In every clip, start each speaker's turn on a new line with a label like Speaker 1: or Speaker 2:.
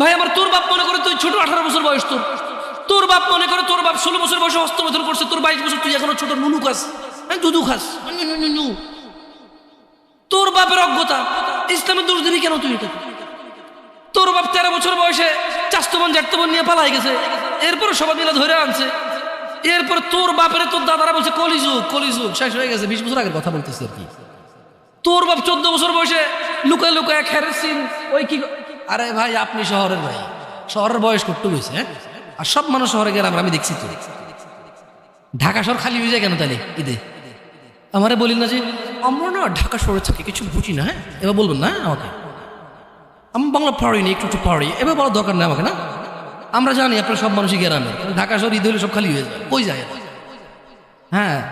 Speaker 1: ভাই, আমার তোর বাপ মনে করে তুই ছোট আঠারো বছর বয়স তোর। তোর বাপ মনে করে তোর বাপ ষোলো বছর বয়সে হস্তমথন করছে, তোর বাইশ বছর তুই এখনও ছোট, নুনু খাস। দুধু খাস। তোর বাপের অজ্ঞতা, ইসলামের দোষ দিবি কেন তুই এটা? তোর বাপ তেরো বছর বয়সে চাস্তবন জাটতবন নিয়ে পালাই গেছে, এরপরে সবাই মিলে ধরে আনছে। এরপর তোর বাপের, তোর দাদারা বলছে, কলিযুগ কলিযুগ, শেষ হয়ে গেছে, বিশ বছর আগের কথা বলতেছে আর কি। তোর বাপ চোদ্দ বছর বয়সে লুকায় লুকায় খেরেছিন ওই কি আরে ভাই আপনি শহরের ভাই। শহরের বয়স করতে হয়েছে হ্যাঁ? আর সব মানুষ শহরে গেলাম আমি দেখছি তো। ঢাকা শহর খালি হয়ে যায় কেন তাহলে? ঈদে। আমারে বলি না যে আমরা না ঢাকা শহরে থাকি কিছু বুঝি না হ্যাঁ? এবার বলবেন না হ্যাঁ, আমাকে। আমি বাংলা না একটু একটু পারি এবার বলার দরকার নেই আমাকে না? আমরা জানি আপনার সব মানুষই গ্রামে ঢাকা শহর ঈদ হলে সব খালি হয়ে যায়। কই যায়? হ্যাঁ।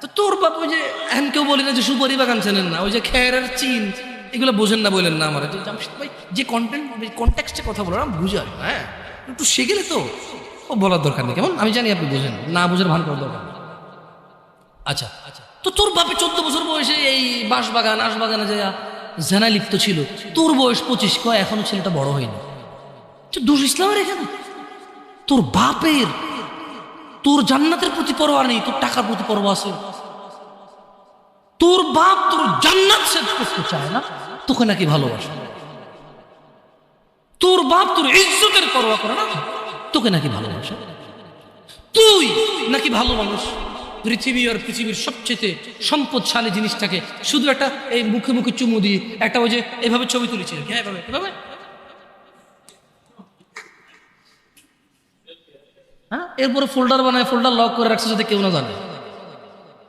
Speaker 1: তো তোর বাপ ওই যে এখন কেউ বলি না যে সুপারি বাগান চেনেন না? ওই যে খেয়ারের চিন। এগুলো বোঝেন না বললেন না আমার। তো জামশেদ ভাই, যে কন্টেন্ট কন্টেক্সটে কথা বলো না বুঝার হ্যাঁ? একটু শিখেলে তো। ও বলার দরকার নেই। কেমন? আমি জানি আপনি বোঝেন। না বুঝের ভান করার দরকার আচ্ছা আচ্ছা। তো তোর বাপে চোদ্দ বছর বয়সে এই বাঁশ বাগান আশ বাগানে যে জেনা লিপ্ত ছিল। তোর বয়স পঁচিশ, কয়? এখনও ছেলেটা বড় হয়নি। তো দোষ ইসলামের এখানে। তোর বাপের, তোর জান্নাতের প্রতি পরোয়া নেই, তোর টাকার প্রতি পরোয়া আছে। তোর বাপ তোর জান্নাত শেষ করতে চায় না, তোকে নাকি ভালোবাসে। তোর বাপ তোর ইজ্জতের পরোয়া করে না, তোকে নাকি ভালোবাসে। তুই নাকি ভালো মানুষ। পৃথিবী আর পৃথিবীর সবচেয়ে সম্পদশালী জিনিসটাকে শুধু একটা এই মুখে মুখে চুমু দিয়ে, একটা ওই যে এভাবে ছবি তুলেছিল। হ্যাঁ? এরপরে ফোল্ডার বানায় ফোল্ডার লক করে রাখছে যাতে কেউ না জানে।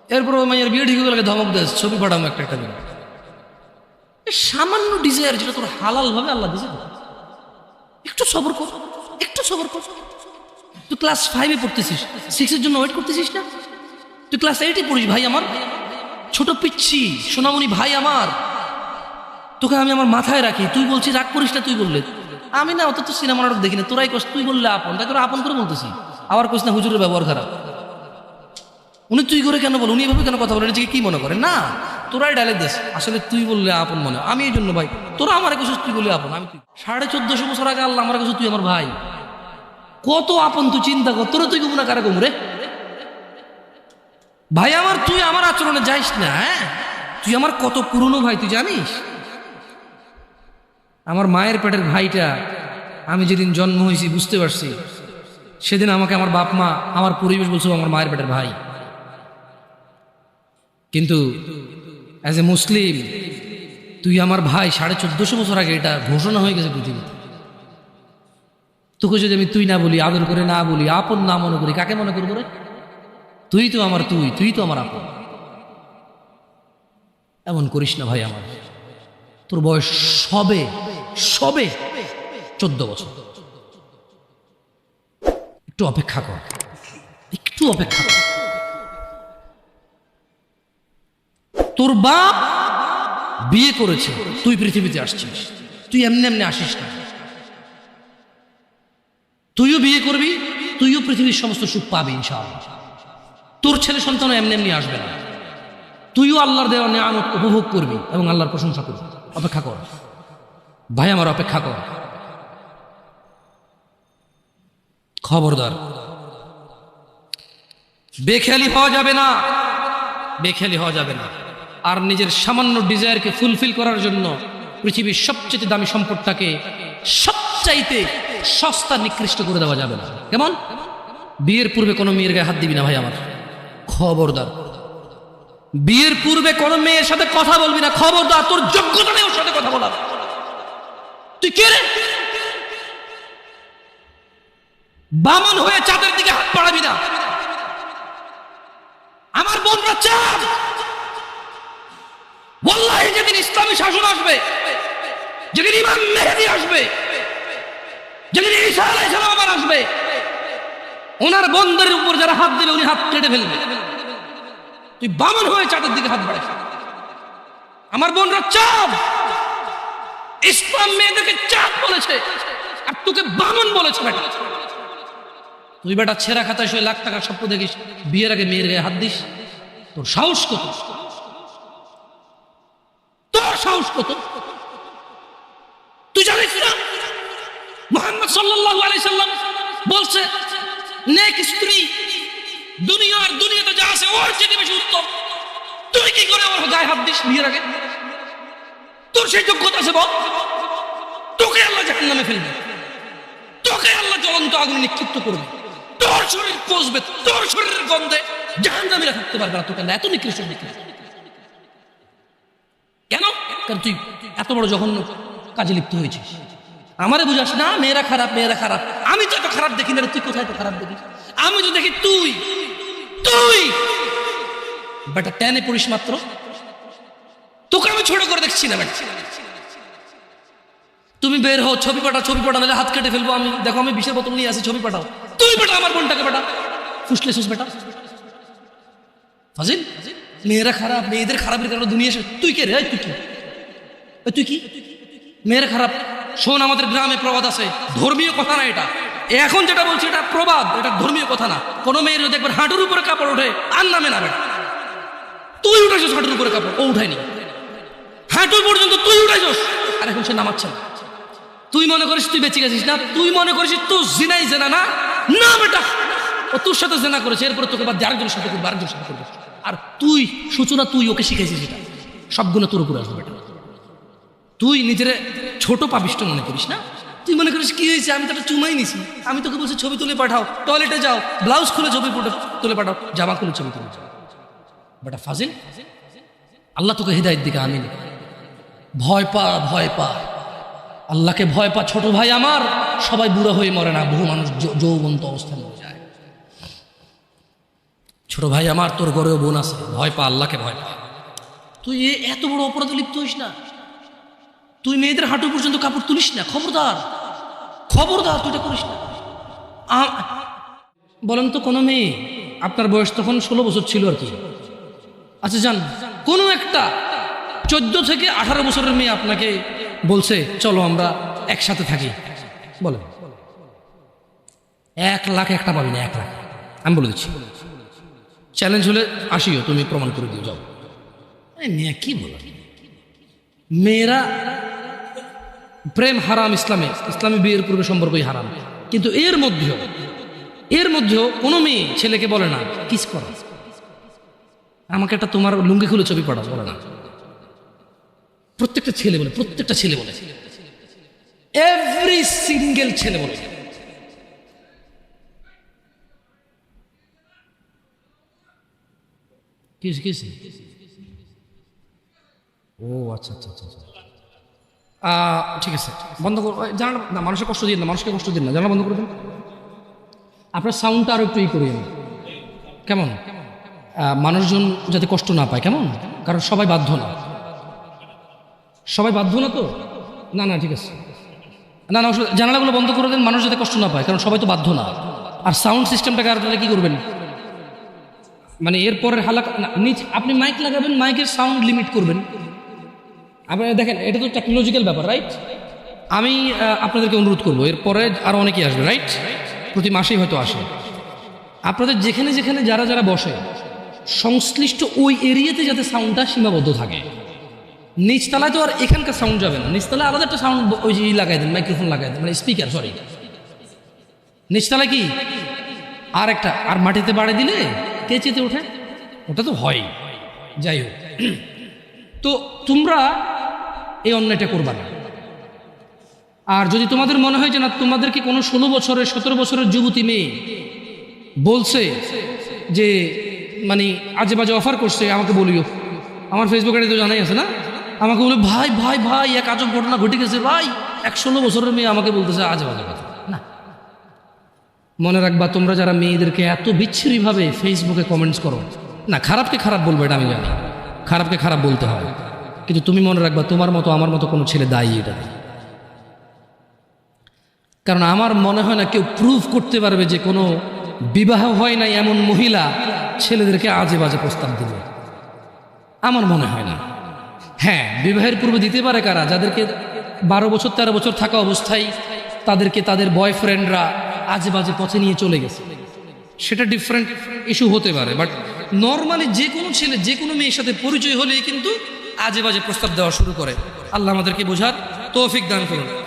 Speaker 1: এরপরে মাইয়ের বিয়ে ঠিক গেলে ধমক দেয়, ছবি পাঠাবো একটা একটা দিন সামান্য ডিজায়ার যেটা তোর হালাল ভাবে আল্লাহ দিয়েছে একটু সবর কর, একটু সবর কর। তুই ক্লাস ফাইভে পড়তেছিস সিক্সের জন্য ওয়েট করতেছিস না? তুই ক্লাস এইটে পড়িস, ভাই আমার। ছোট পিচ্ছি, সোনামণি ভাই আমার। তোকে আমি আমার মাথায় রাখি, তুই বলছিস রাগ করিস না, তুই বললে। আমি না, অত তো সিনেমা নাটক দেখি না তোরাই কস, তুই বললে আপন। তাই তোরা আপন করে বলতেছি আবার কোস না, হুজুরের ব্যবহার খারাপ। উনি তুই করে কেন বল? উনি এভাবে কেন কথা বলে নিজেকে কি মনে করে না, তোরাই ডালে দেশ। আসলে তুই বললে আপন মনে আমি এই জন্য ভাই, তোরা আমার কাছে তুই বলে আপন। আমি তুই সাড়ে চোদ্দশো বছর আগে আল্লাহ আমার কাছে তুই আমার ভাই। কত আপন তুই চিন্তা কর। তোরা তুই গুমরা কারে গুমরে ভাই আমার, তুই আমার আচরণে যাইস না হ্যাঁ? তুই আমার কত পুরনো ভাই, তুই জানিস? আমার মায়ের পেটের ভাইটা আমি যেদিন জন্ম হয়েছি বুঝতে পারছি। সেদিন আমাকে আমার বাপ মা, আমার পরিবেশ বলছিল আমার মায়ের পেটের ভাই। কিন্তু অ্যাজ এ মুসলিম তুই আমার ভাই, সাড়ে চোদ্দশো বছর আগে এটা ঘোষণা হয়ে গেছে পৃথিবীতে। তোকে যদি আমি তুই না বলি, আদর করে না বলি, আপন না মনে করি, কাকে মনে করব রে? তুই তো আমার তুই তুই তো আমার আপন। এমন করিস না ভাই আমার। তোর বয়স সবে সবে চোদ্দ বছর। একটু অপেক্ষা কর, একটু অপেক্ষা কর। তোর বাপ বিয়ে করেছে, তুই পৃথিবীতে আসছিস, তুই এমনি এমনি আসিস না। তুইও বিয়ে করবি, তুইও পৃথিবীর সমস্ত সুখ পাবি ইনশাআল্লাহ। তোর ছেলে সন্তান এমনি এমনি আসবে না। তুইও আল্লাহর দেওয়া নিয়ামত উপভোগ করবি এবং আল্লাহর প্রশংসা করবি। অপেক্ষা কর। ভাই, আমার অপেক্ষা কর। খবরদার। বেখেয়ালি হওয়া যাবে না। বেখেয়ালি হওয়া যাবে না। আর নিজের সামান্য ডিজায়ারকে ফুলফিল করার জন্য পৃথিবীর সবচেয়ে দামি সম্পদটাকে সবচাইতে সস্তা, নিকৃষ্ট করে দেওয়া যাবে না। কেমন? বিয়ের পূর্বে কোনো মেয়ের গায়ে হাত দিবি না ভাই আমার। খবরদার। বিয়ের পূর্বে কোনো মেয়ের সাথে কথা বলবি না। খবরদার, তোর যোগ্যতা নেই ওর সাথে কথা বলার। তুই কে রে? বামন হয়ে চাঁদের দিকে হাত পাড়াবি না। আমার বোনরা চাঁদ। বল্লাহি যেদিন ইসলামী শাসন আসবে, যেদিন ইমাম মেহেদি আসবে, যেদিন সালাম আবার আসবে, ওনার বন্ধের উপর যারা হাত দেবে, উনি হাত কেটে ফেলবে। তুই বামন হয়ে চাঁদের দিকে হাত বাড়াইস। আমার বোনরা চাঁদ। ইসলাম মেয়েদেরকে চাঁদ বলেছে, আর তোকে বামন বলেছে বেটা। তুই বেটা ছেঁড়া খাতায় শুয়ে লাখ টাকার স্বপ্ন দেখিস, বিয়ের আগে মেয়ের গায়ে হাত দিস, তোর সাহস কত? সাহস কত? তুই জানিস না? মোহাম্মদ সাল্লাম বলছে স্ত্রী দুনিয়াতে যা আছে ওর চেয়ে বেশি উত্তম। তুই কি করে ওর গায়ে হাত দিস বিয়ের আগে? তোর সেই যোগ্যতা আছে বল। তোকে আল্লাহ জাহান্নামে ফেলবে। তোকে আল্লাহ জ্বলন্ত আগুনে নিক্ষিপ্ত করবে। তোর শরীর পচবে, তোর শরীরের গন্ধে জাহান্নামীরা থাকতে পারবে না। তোকে এত নিকৃষ্ট নিকৃষ্ট। কারণ তুই এত বড় জঘন্য কাজে লিপ্ত হয়েছিস? আমারে বুঝাস না, মেয়েরা খারাপ মেয়েরা খারাপ। আমি তো এত খারাপ দেখি না তুই কোথায় তো খারাপ দেখিস? আমি তো দেখি তুই তুই! বেটা, টেনে পড়িস মাত্র। তোকে আমি ছোট করে দেখছি না, বেটা। তুমি বের হও, ছবি পাঠাও ছবি পাঠাও, নাহলে হাত কেটে ফেলব আমি। দেখো, আমি বিশের বোতল নিয়ে আসি, ছবি পাঠাও। তুই বেটা আমার বোনটাকে বেটা। ফুসলে সুস, বেটা। ফাজিল, মেয়েরা খারাপ, মেয়েদের খারাপের কারণে দুনিয়া। তুই কে রে? তুই কি? তুই কি? মেয়ের খারাপ। শোন, আমাদের গ্রামে প্রবাদ আছে। ধর্মীয় কথা না এটা। এখন যেটা বলছি, এটা প্রবাদ। এটা ধর্মীয় কথা না। কোনো মেয়ের যদি একবার হাঁটুর উপরে কাপড় ওঠে, আর নামে না বেটা। তুই উঠেছিস হাঁটুর উপরে কাপড়। ও উঠায়নি। হাঁটু পর্যন্ত তুই উঠেছিস আর এখন সে নামাচ্ছে না। তুই মনে করিস তুই বেঁচে গেছিস না? তুই মনে করিস তুই জিনাই জেনা না? না বেটা। ও তোর সাথে জেনা করেছে। এরপরে তোকে বাদ দিয়ে আরেকজনের সাথে করবে, আরেকজনের সাথে করবে। আর তুই, সূচনা তুই ওকে শিখেছিস এটা। সবগুলো তোর উপরে আসবে বেটা। তুই নিজের ছোট পাপিষ্ট মনে করিস না? তুই মনে করিস কি হয়েছে? আমি তো একটা চুমাই নিছি। আমি তোকে বলছি, ছবি তুলে পাঠাও। টয়লেটে যাও। ব্লাউজ খুলে ছবি তুলে পাঠাও। জামা খুলে ছবি তুলে বেটা ফাজিল আল্লাহ তোকে হৃদায়ত দিকে, আমিন। ভয় পা ভয় পা। আল্লাহকে ভয় পা। ছোট ভাই আমার, সবাই বুড়ো হয়ে মরে না। বহু মানুষ যৌবন্ত অবস্থায় মরে যায়। ছোট ভাই আমার, তোর গড়েও বোন আছে। ভয় পা, আল্লাহকে ভয় পা। তুই এত বড় অপরাধে লিপ্ত হইস না। তুই মেয়েদের হাঁটু পর্যন্ত কাপড় তুলিস না, খবরদার। খবরদার, তুই করিস না। বলেন তো কোনো মেয়ে, আপনার বয়স তখন ষোলো বছর ছিল আর কি। আচ্ছা যান, কোনো একটা চোদ্দ থেকে আঠারো বছরের মেয়ে আপনাকে বলছে, চলো আমরা একসাথে থাকি। বলে এক লাখ একটা পাবি না, এক লাখ। আমি বলে দিচ্ছি। চ্যালেঞ্জ হলে আসিও, তুমি প্রমাণ করে দিও, যাও। মেয়ে কি বলো? মেয়েরা প্রেম হারাম ইসলামে, ইসলামী বিয়ের পূর্বে সম্পর্কই হারাম। কিন্তু এর মধ্যেও এর মধ্যেও কোনো মেয়ে ছেলেকে বলে না, কিস করা। আমাকে একটা তোমার লুঙ্গি খুলে ছবি পাঠাও, বলে না। প্রত্যেকটা ছেলে বলে, প্রত্যেকটা ছেলে বলে। এভরি সিঙ্গেল ছেলে বলে। ও আচ্ছা আচ্ছা আচ্ছা আচ্ছা। ঠিক আছে। বন্ধ কর জানালা, না, মানুষের কষ্ট দিন না, মানুষকে কষ্ট দিন না জানা বন্ধ করে দিন। আপনার সাউন্ডটা আরও একটু ই করিয়ে। কেমন? মানুষজন যাতে কষ্ট না পায়, কেমন? কারণ সবাই বাধ্য না। সবাই বাধ্য না তো? না না, ঠিক আছে। না না জানালাগুলো বন্ধ করে দেন, মানুষ যাতে কষ্ট না পায়, কারণ সবাই তো বাধ্য না। আর সাউন্ড সিস্টেমটাকে আর তাহলে কী করবেন? মানে এরপরের হালাক নিচ, আপনি মাইক লাগাবেন মাইকের সাউন্ড লিমিট করবেন। আপনি দেখেন, এটা তো টেকনোলজিক্যাল ব্যাপার রাইট আমি আপনাদেরকে অনুরোধ করব, এরপরে আরও অনেকেই আসবে রাইট প্রতি মাসেই হয়তো আসে। আপনাদের যেখানে যেখানে যারা যারা বসে, সংশ্লিষ্ট ওই এরিয়াতে যাতে সাউন্ডটা সীমাবদ্ধ থাকে। নিচতলায় তো আর এখানকার সাউন্ড যাবে না। নিচতলায় আলাদা একটা সাউন্ড ওই যে লাগাই দেন মাইক্রোফোন লাগাই দেন মানে স্পিকার সরি নিচতলায় কি? আর একটা আর মাটিতে বাড়ি দিলে কে চেতে ওঠে? ওটা তো হয়। যাই হোক। তো তোমরা এই অন্যায়টা করবা না। আর যদি তোমাদের মনে হয় যে না তোমাদেরকে কোনো ষোলো বছরের, সতেরো বছরের যুবতী মেয়ে বলছে যে মানে আজে বাজে অফার করছে, আমাকে বলিও। আমার ফেসবুকে তো জানাই আছে না? আমাকে বলে, ভাই ভাই ভাই, এক আজব ঘটনা ঘটে গেছে, ভাই, এক ষোলো বছরের মেয়ে আমাকে বলতেছে আজে বাজে কথা। না। মনে রাখবা, তোমরা যারা মেয়েদেরকে এত বিচ্ছিরিভাবে ফেসবুকে কমেন্টস করো, না, খারাপকে খারাপ বলব, এটা আমি জানি। খারাপকে খারাপ বলতে হয়। কিন্তু তুমি মনে রাখবা, তোমার মতো, আমার মতো কোনো ছেলে দায়ী এটা। কারণ আমার মনে হয় না কেউ প্রুভ করতে পারবে যে কোনো বিবাহ হয় নাই এমন মহিলা ছেলেদেরকে আজে বাজে প্রস্তাব দিবে। আমার মনে হয় না। হ্যাঁ বিবাহের পূর্বে দিতে পারে কারা? যাদেরকে বারো বছর, তেরো বছর থাকা অবস্থায় তাদেরকে তাদের বয়ফ্রেন্ডরা আজে বাজে পথে নিয়ে চলে গেছে। সেটা ডিফারেন্ট ইস্যু হতে পারে বাট নর্মালি যে কোনো ছেলে, যে কোনো মেয়ের সাথে পরিচয় হলেই কিন্তু আজে বাজে প্রস্তাব দেওয়া শুরু করে। আল্লাহ আমাদেরকে বোঝার তৌফিক দান করুন।